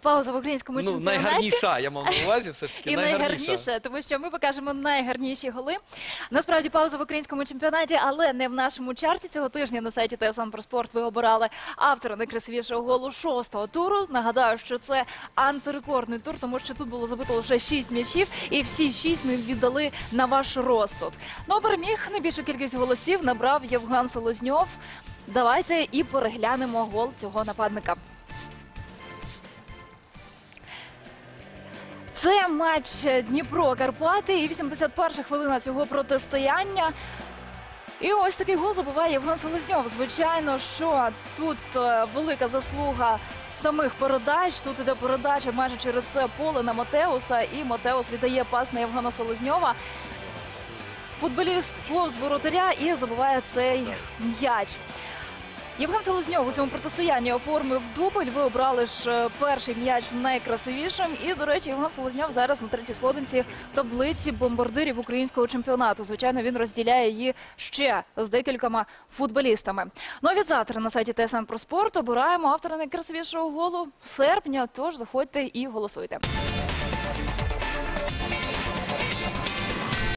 пауза в українському Ну, чемпіонаті. найгарніша, я мав на увазі, все ж таки І найгарніша. найгарніше, тому що ми покажемо найгарніші голи. Насправді пауза в українському чемпіонаті, але не в нашому чарті цього тижня на сайті ТСН про спорт. Ви обирали автора найкрасивішого голу шостого туру. Нагадаю, що це антирекордний тур, тому що тут було забито лише шість м'ячів, і всі шість ми віддали на ваш розсуд. Ну переміг найбільшу кількість голосів набрав Євген Солозньов. Давайте і переглянемо гол цього нападника. Це матч Дніпро Карпати і 81 хвилина цього протистояння. І ось такий гол забуває Євген Селезньов. Звичайно, що тут е, велика заслуга самих передач. Тут іде передача майже через поле на Матеуса, і Матеус віддає пас на Євгена Селезньова. Футболіст повз воротаря і забуває цей м'яч. Євген Селезньов у цьому протистоянні оформив дубль. Ви обрали ж е, перший м'яч найкрасивішим. І, до речі, Євген Селезньов зараз на третій сходинці таблиці бомбардирів українського чемпіонату. Звичайно, він розділяє її ще з декількома футболістами. А від завтра на сайті ТСН про спорт обираємо автора найкрасивішого голу серпня. Тож заходьте і голосуйте.